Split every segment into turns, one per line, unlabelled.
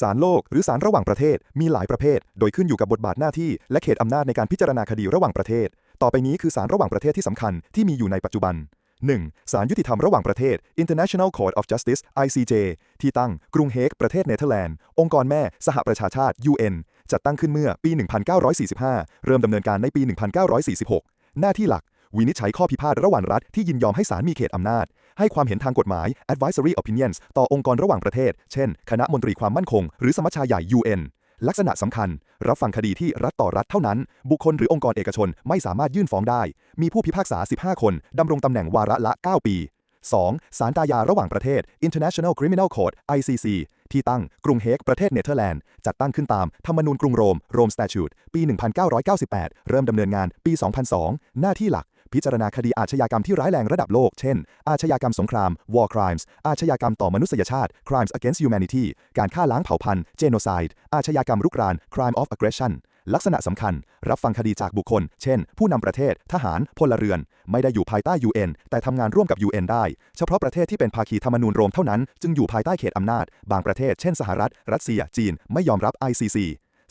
ศาลโลกหรือศาลระหว่างประเทศมีหลายประเภท โดยขึ้นอยู่กับบทบาทหน้าที่ และเขตอำนาจในการพิจารณาคดีระหว่างประเทศ ต่อไปนี้คือศาลระหว่างประเทศที่สำคัญที่มีอยู่ในปัจจุบัน 1. ศาลยุติธรรมระหว่างประเทศ International Court of Justice ICJ ที่ตั้งกรุงเฮกประเทศเนเธอร์แลนด์ องค์กรแม่สหประชาชาติ UN จัดตั้งขึ้นเมื่อปี 1945 เริ่มดำเนินการในปี 1946 หน้าที่หลัก วินิจฉัยข้อพิพาทระหว่างรัฐที่ยินยอมให้ศาลมีเขตอำนาจ ให้ความเห็นทางกฎหมาย advisory opinions ต่อองค์กรระหว่างประเทศ เช่น คณะมนตรีความมั่นคง หรือสมัชชาใหญ่ UN ลักษณะสำคัญ รับฟังคดีที่รัฐต่อรัฐเท่านั้น บุคคลหรือองค์กรเอกชนไม่สามารถยื่นฟ้องได้ มีผู้พิพากษา 15 คนดำรงตำแหน่งวาระละ 9 ปี 2. ศาลตายาระหว่างประเทศ International Criminal Court ICC ที่ตั้งกรุงเฮกประเทศเนเธอร์แลนด์ จัดตั้งขึ้นตามธรรมนูญกรุงโรม Rome Statute ปี 1998 เริ่มดำเนินงานปี 2002 หน้าที่หลัก พิจารณาคดีอาชญากรรมที่ร้ายแรงระดับโลก เช่น อาชญากรรมสงคราม War Crimes อาชญากรรมต่อมนุษยชาติ Crimes Against Humanity การฆ่าล้างเผ่าพันธุ์ Genocide อาชญากรรมรุกราน Crime of Aggression ลักษณะสำคัญ รับฟังคดีจากบุคคล เช่น ผู้นำประเทศ ทหาร พลเรือน ไม่ได้อยู่ภายใต้ UN แต่ทำงานร่วมกับ UN ได้ เฉพาะประเทศที่เป็นภาคีธรรมนูญโรมเท่านั้น จึงอยู่ภายใต้เขตอำนาจ บางประเทศ เช่น สหรัฐ รัสเซีย จีน ไม่ยอมรับ ICC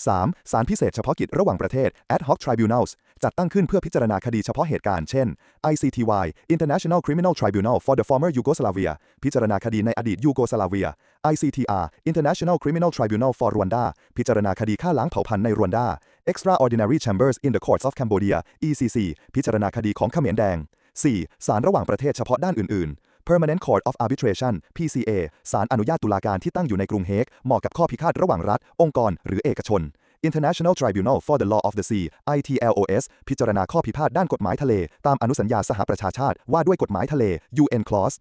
3. ศาลพิเศษเฉพาะกิจระหว่างประเทศ ad hoc tribunals จัดตั้งขึ้นเพื่อพิจารณาคดีเฉพาะเหตุการณ์ เช่น ICTY International Criminal Tribunal for the former Yugoslavia พิจารณาคดีในอดีตยูโกสลาเวีย ICTR International Criminal Tribunal for Rwanda พิจารณาคดีฆ่าล้างเผ่าพันธุ์ในรวนดา Extraordinary Chambers in the Courts of Cambodia ECC พิจารณาคดีของเขมรแดง 4. ศาลระหว่างประเทศเฉพาะด้านอื่นๆ Permanent Court of Arbitration PCA ศาลอนุญาตตุลาการที่ตั้งอยู่ในกรุงเฮกเหมาะกับข้อพิพาทระหว่างรัฐ องค์กร หรือเอกชน International Tribunal for the Law of the Sea ITLOS พิจารณาข้อพิพาทด้านกฎหมายทะเล ตามอนุสัญญาสหประชาชาติว่าด้วยกฎหมายทะเล UN Clause